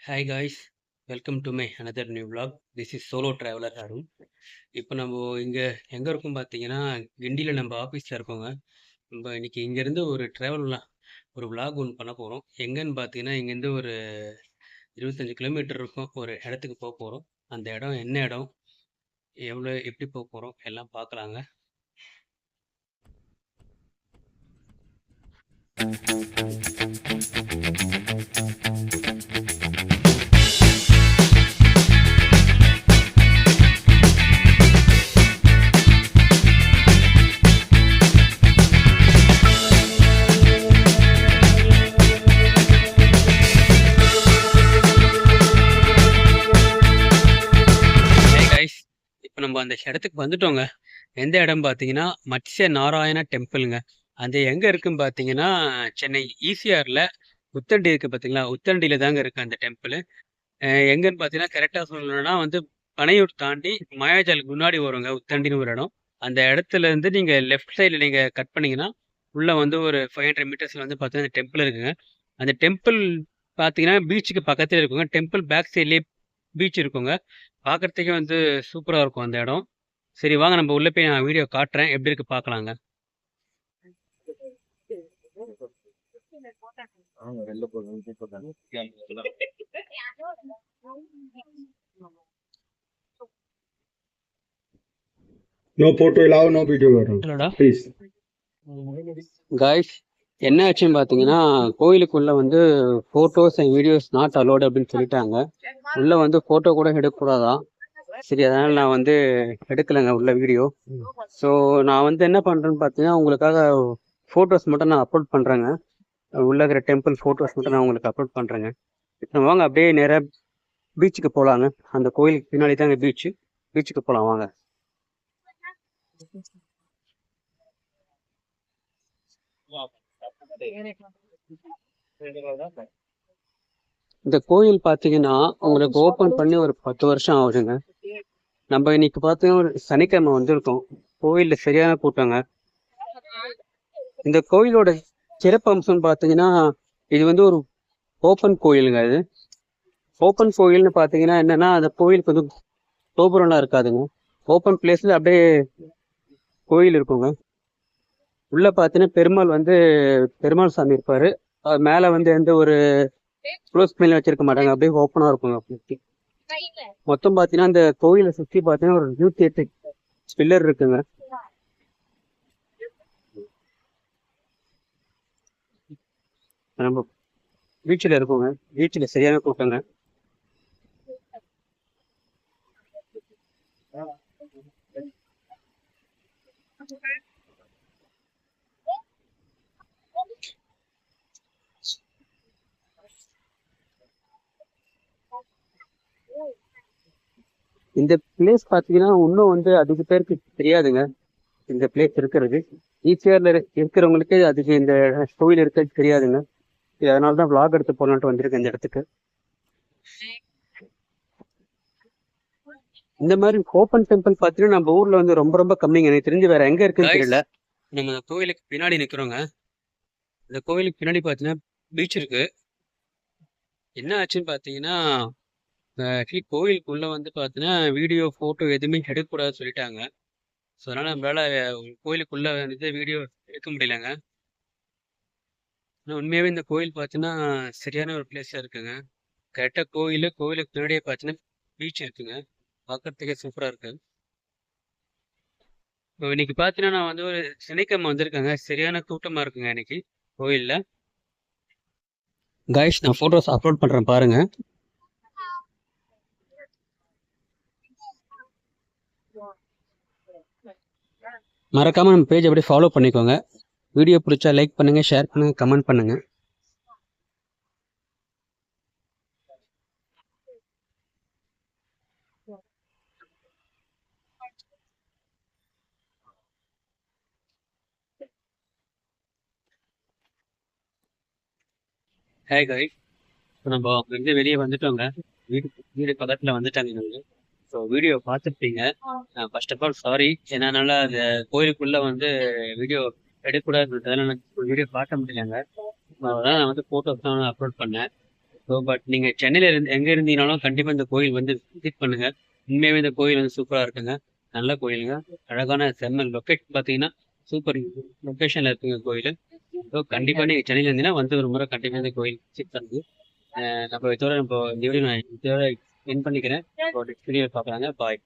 Hi guys welcome to my another new vlog this is solo traveller Arun இப்போ நம்ம இங்கே எங்கே இருக்கோம் பார்த்தீங்கன்னா கிண்டியில் நம்ம ஆஃபீஸில் இருக்கோங்க. நம்ம இன்றைக்கி இங்கேருந்து ஒரு ட்ராவல் ஒரு விளாக் ஒன்று பண்ண போகிறோம் எங்கேன்னு பார்த்தீங்கன்னா இங்கேருந்து ஒரு இருபத்தஞ்சி கிலோமீட்டர் இருக்கும். ஒரு இடத்துக்கு போக போகிறோம் அந்த இடம் என்ன இடம்? எவ்வளோ எப்படி போக போகிறோம் எல்லாம் பார்க்கலாங்க ஹே நம்ம அந்த இடத்துக்கு வந்துட்டோங்க. எந்த இடம் பார்த்தீங்கன்னா மத்ஸ்ய நாராயண டெம்பிளுங்க. அது எங்கே இருக்குன்னு பார்த்தீங்கன்னா சென்னை ஈசிஆரில் உத்தண்டி இருக்குது பார்த்தீங்களா? உத்தண்டியில் தாங்க இருக்குது அந்த டெம்பிள். எங்கன்னு பார்த்தீங்கன்னா கரெக்டாக சொல்லணும்னா வந்து பனையூர் தாண்டி மாயாஜாலுக்கு முன்னாடி வருங்க உத்தண்டின்னு ஒரு இடம். அந்த இடத்துல இருந்து நீங்கள் லெஃப்ட் சைடில் நீங்கள் கட் பண்ணீங்கன்னா உள்ளே வந்து ஒரு ஃபைவ் ஹண்ட்ரட் மீட்டர்ஸில் வந்து பார்த்தீங்கன்னா டெம்பிள் இருக்குங்க. அந்த டெம்பிள் பார்த்தீங்கன்னா பீச்சுக்கு பக்கத்தில் இருக்குங்க. டெம்பிள் பேக் சைட்லேயே பீச் இருக்குங்க. பார்க்கறதுக்கே வந்து சூப்பராக இருக்கும் அந்த இடம். சரி வாங்க நம்ம உள்ளே போய் நான் வீடியோ காட்டுறேன். எப்படி இருக்கு பார்க்கலாங்க allowed, no video allowed. இல்லடா Please. காய்ஸ் என்ன ஆச்சுன்னு பார்த்தீங்கன்னா கோயிலுக்குள்ளே வந்து photos and videos not allowed அப்படின்னு சொல்லிட்டாங்க. உள்ளே வந்து ஃபோட்டோ கூட எடுக்கக்கூடாதான் சரி அதனால் நான் வந்து எடுக்கலைங்க உள்ள வீடியோ ஸோ நான் வந்து என்ன பண்ணுறேன்னு பார்த்தீங்கன்னா உங்களுக்காக ஃபோட்டோஸ் மட்டும் நான் அப்லோட் பண்ணுறேங்க உள்ள இருக்கிற டெம்பிள் ஃபோட்டோஸ் மட்டும் நான் உங்களுக்கு அப்லோட் பண்ணுறேங்க வாங்க அப்படியே நேராக பீச்சுக்கு போகலாங்க அந்த கோயிலுக்கு பின்னாடி தாங்க பீச்சு பீச்சுக்கு போகலாம் வாங்க. இந்த கோயில் பாத்தீங்கன்னா உங்களுக்கு ஓப்பன் பண்ணி ஒரு பத்து வருஷம் ஆகுதுங்க. நம்ம இன்னைக்கு பார்த்தீங்கன்னா ஒரு சனிக்கிழமை வந்திருக்கோம். கோயில்ல சரியான கூட்டங்க. இந்த கோயிலோட சிறப்பம்சம்னு பார்த்தீங்கன்னா இது வந்து ஒரு ஓப்பன் கோயிலுங்க அது. ஓப்பன் கோயில்னு பார்த்தீங்கன்னா என்னன்னா அந்த கோயிலுக்கு வந்து கோபுரம்லாம் இருக்காதுங்க. ஓப்பன் பிளேஸ்ல அப்படியே கோயில் இருக்குங்க. உள்ள பார்த்தீங்கன்னா பெருமாள் வந்து பெருமாள் சாமி இருப்பாரு. மேலே வந்து எந்த ஒரு க்ளோஸ் பண்ணி வச்சிருக்க மாட்டாங்க. அப்படியே ஓப்பனாக இருக்குங்க அப்படி. மொத்தம் பார்த்தீங்கன்னா அந்த கோயிலை சுற்றி பார்த்தீங்கன்னா ஒரு நூற்றி எட்டு பில்லர் இருக்குங்க. நம்ம பீச்சில் இருக்கோங்க. பீச்சில் சரியான கூட்டங்க இந்த பிளேஸ் பார்த்தீங்கன்னா இன்னும் வந்து அதிக பேருக்கு தெரியாதுங்க. இந்த பிளேஸ் இருக்கிறது. ஈஸியாக இருக்கிறவங்களுக்கு அதுக்கு இந்த கோயில் இருக்கிறது தெரியாதுங்க. இது அதனால தான் vlog எடுத்து போகலான்ட்டு வந்திருக்கேன் இந்த இடத்துக்கு. இந்த மாதிரி ஓப்பன் டெம்பிள் பார்த்தீங்கன்னா நம்ம ஊர்ல வந்து ரொம்ப ரொம்ப கம்மிங்க. எனக்கு தெரிஞ்சு வேற எங்க இருக்குன்னு தெரியல. நம்ம கோயிலுக்கு பின்னாடி நிக்கிறோங்க. இந்த கோயிலுக்கு பின்னாடி பார்த்தீங்கன்னா பீச் இருக்கு. என்ன ஆச்சுன்னு பார்த்தீங்கன்னா ஆக்சுவலி கோயிலுக்குள்ளே வந்து பார்த்தீங்கன்னா வீடியோ ஃபோட்டோ எதுவுமே எடுக்கக்கூடாதுன்னு சொல்லிட்டாங்க. ஸோ அதனால் நம்மளால் கோயிலுக்குள்ளே வந்து வீடியோ எடுக்க முடியலங்க. ஆனால் உண்மையாகவே இந்த கோயில் பார்த்தீங்கன்னா சரியான ஒரு பிளேஸாக இருக்குங்க. கரெக்டாக கோயில் கோயிலுக்கு பின்னாடியே பார்த்தீங்கன்னா பீச் இருக்குங்க. பார்க்கறதுக்கே சூப்பராக இருக்குது இப்போ இன்னைக்கு பார்த்தீங்கன்னா நான் வந்து ஒரு சனிக்கிழமை வந்திருக்கேங்க. சரியான கூட்டமாக இருக்குங்க இன்னைக்கு கோயிலில் கைஸ் நான் ஃபோட்டோஸ் அப்லோட் பண்ணுறேன் பாருங்கள் மறக்காம நம்ம பேஜ் அப்படியே ஃபாலோ பண்ணிக்கோங்க. வீடியோ பிடிச்சா லைக் பண்ணுங்க ஷேர் பண்ணுங்க கமெண்ட் பண்ணுங்க. ஹே கை நம்ம அங்கேருந்து வெளியே வந்துட்டோங்க. வீடு வீடு பக்கத்தில் வந்துட்டாங்க இவங்க. ஸோ வீடியோ பார்த்துருப்பீங்க. ஃபர்ஸ்ட் ஆஃப் ஆல் சாரி என்னால் அந்த கோயிலுக்குள்ளே வந்து வீடியோ எடுக்கக்கூடாதுன்றதால எனக்கு வீடியோ பார்க்க முடியலங்க. அதான் நான் வந்து ஃபோட்டோஸ் தான் அப்லோட் பண்ணேன். ஸோ பட் நீங்கள் சென்னையில் இருந்து எங்கே இருந்தீங்கனாலும் கண்டிப்பாக இந்த கோயில் வந்து விசிட் பண்ணுங்க. உண்மையாகவே இந்த கோயில் வந்து சூப்பராக இருக்குங்க. நல்ல கோயிலுங்க. அழகான செம்மல் லொக்கேஷன் பார்த்தீங்கன்னா சூப்பர் லொக்கேஷனில் இருக்குங்க கோயில். ஸோ கண்டிப்பாக நீங்கள் சென்னையில் இருந்தீங்கன்னா வந்து ஒரு முறை கண்டிப்பாக இந்த கோயில் விசிட் பண்ணுங்க. நம்ம இதோட நம்ம இந்த வீடியோ நான் இதோட என் பண்ணிக்கிறேன். வீடியோ பார்க்குறாங்க பாய்